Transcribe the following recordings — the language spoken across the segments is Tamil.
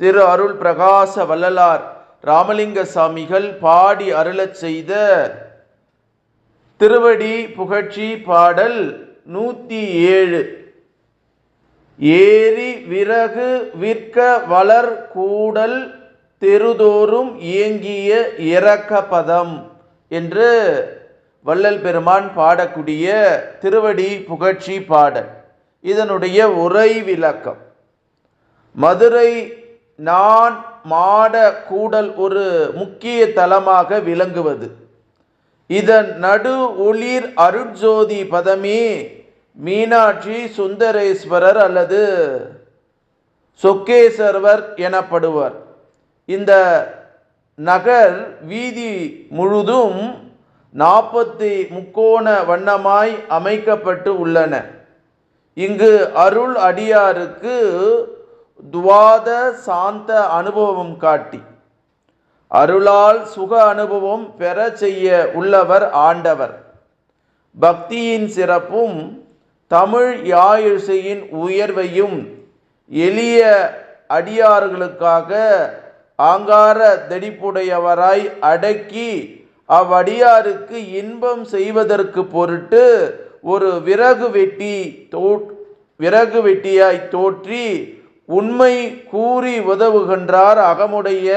திரு அருள் பிரகாச வள்ளலார் ராமலிங்க சாமிகள் பாடி அருளச் செய்த திருவடி புகழ்ச்சி பாடல் நூற்றி ஏழு. ஏரி விறகு விற்க வளர் கூடல் தெருதோறும் இயங்கிய இரக்க பதம் என்று வள்ளல் பெருமான் பாடக்கூடிய திருவடி புகழ்ச்சி பாடல். இதனுடைய உரை விளக்கம். மதுரை நான் மாட கூடல் ஒரு முக்கிய தலமாக விளங்குவது. இதன் நடு ஒளிர் அருட்ஜோதி பதமே மீனாட்சி சுந்தரேஸ்வரர் அல்லது சொக்கேசர்வர் எனப்படுவர். இந்த நகர் வீதி முழுதும் நாற்பத்தி முக்கோண வண்ணமாய் அமைக்கப்பட்டு உள்ளன. இங்கு அருள் அடியாருக்கு துவாத சாந்த அனுபவம் காட்டி அருளால் சுக அனுபவம் பெற செய்ய உள்ளவர் ஆண்டவர். பக்தியின் சிறப்பும் தமிழ் யாழிசையின் உயர்வையும் எளிய அடியார்களுக்காக ஆங்கார தெடிப்புடையவராய் அடக்கி அவ்வடியாருக்கு இன்பம் செய்வதற்கு பொருட்டு ஒரு விறகு வெட்டி தோ விறகு வெட்டியாய் தோற்றி உண்மை கூறி உதவுகின்றார் அகமுடைய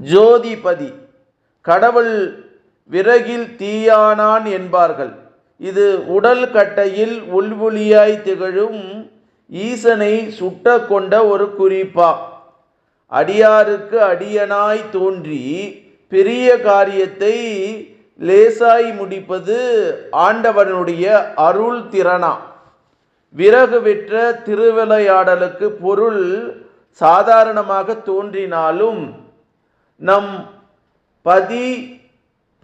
ஜோதிபதி. கடவுள் விறகில் தீயானான் என்பார்கள். இது உடல் கட்டையில் உள்வொளியாய் திகழும் ஈசனை சுட்ட கொண்ட ஒரு குறிப்பா. அடியாருக்கு அடியனாய் தோன்றி பெரிய காரியத்தை லேசாய் முடிப்பது ஆண்டவனுடைய அருள் திறனா. விறகு விற்ற திருவிளையாடலுக்கு பொருள் சாதாரணமாக தோன்றினாலும் நம் பதி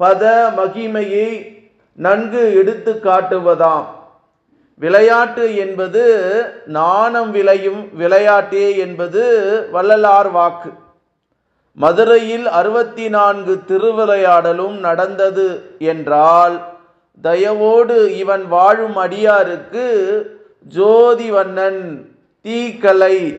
பத மகிமையை நன்கு எடுத்து காட்டுவதாம். விளையாட்டு என்பது நாணம் விளையும் விளையாட்டே என்பது வள்ளலார் வாக்கு. மதுரையில் அறுபத்தி நான்கு திருவிளையாடலும் நடந்தது என்றால் தயவோடு இவன் வாழும் அடியாருக்கு ஜோதிவண்ணன் தீக்கலை